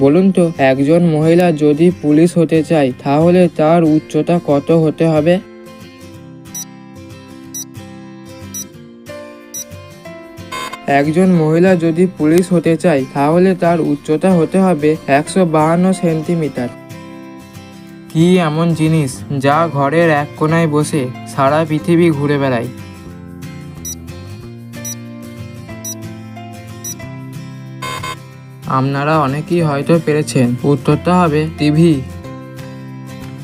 বলুন তো, একজন মহিলা যদি পুলিশ হতে চায়, তাহলে তার উচ্চতা কত হতে হবে? একজন মহিলা যদি পুলিশ হতে চায়, তাহলে তার উচ্চতা হতে হবে একশো বাহান্ন সেন্টিমিটার। কি এমন জিনিস যা ঘরের এক কোনায় বসে সারা পৃথিবী ঘুরে বেড়ায়? আপনারা অনেকেই হয়তো পেরেছেন। উত্তরটা হবে টিভি।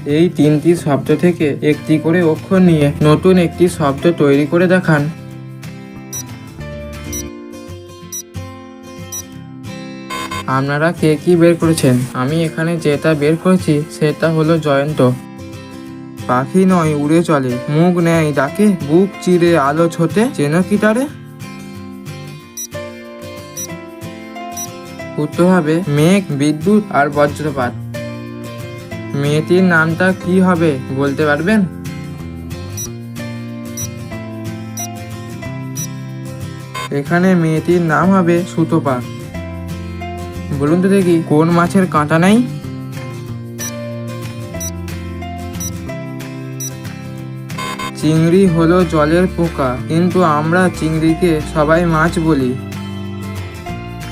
এই তিনটি শব্দ থেকে একটি করে অক্ষর নিয়ে নতুন একটি শব্দ তৈরি করে দেখান। আপনারা কে কি বের করেছেন? আমি এখানে যেটা বের করেছি, সেটা হলো জয়ন্ত। পাখি নয়, উড়ে চলে। মুখ নেয়, ডাকে, বুক চিরে, আলো ছোটে। চেন কি তারে? উত্তর হবে মেঘ, বিদ্যুৎ আর বজ্রপাত। মেয়েটির নামটা কি হবে বলতে পারবেন? এখানে মেয়েটির নাম হবে সুতপা। বলুন তো দেখি, কোন মাছের কাঁটা নাই? চিংড়ি হলো জলের পোকা, কিন্তু আমরা চিংড়িকে সবাই মাছ বলি।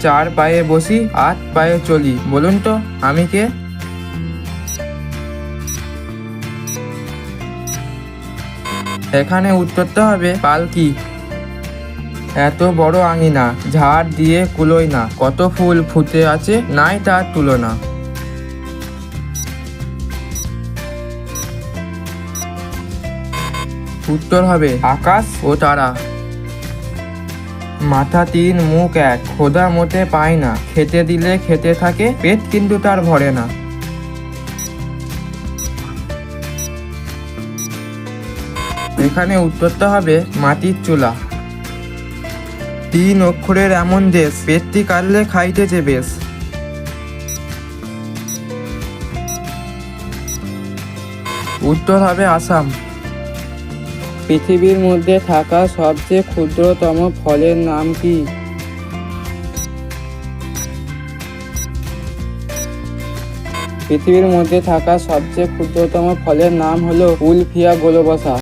চার পায়ে বসি, আট পায়ে চলি। বলুন তো, আমি কে? এখানে উত্তরটা হবে, পালকি। এত বড় আঙিনা, ঝাড় দিয়ে কুলোয় না। কত ফুল ফুটে আছে, নাই তার তুলনা। উত্তর হবে, আকাশ ও তারা। মাথা তিন, মুখ এক। খোদা মোটে পায় না। খেতে দিলে খেতে থাকে, পেট কিন্তু তার ভরে না। এখানে উত্তরটা হবে মাটির চুলা। তিন অক্ষরের এমন দেশ, পেটটি কাটলে খাইতেছে বেশ। উত্তর হবে আসাম। পৃথিবীর মধ্যে থাকা সবচেয়ে ক্ষুদ্রতম ফলের নাম কি? পৃথিবীর মধ্যে থাকা সবচেয়ে ক্ষুদ্রতম ফলের নাম হলো উলফিয়া গোলবসা।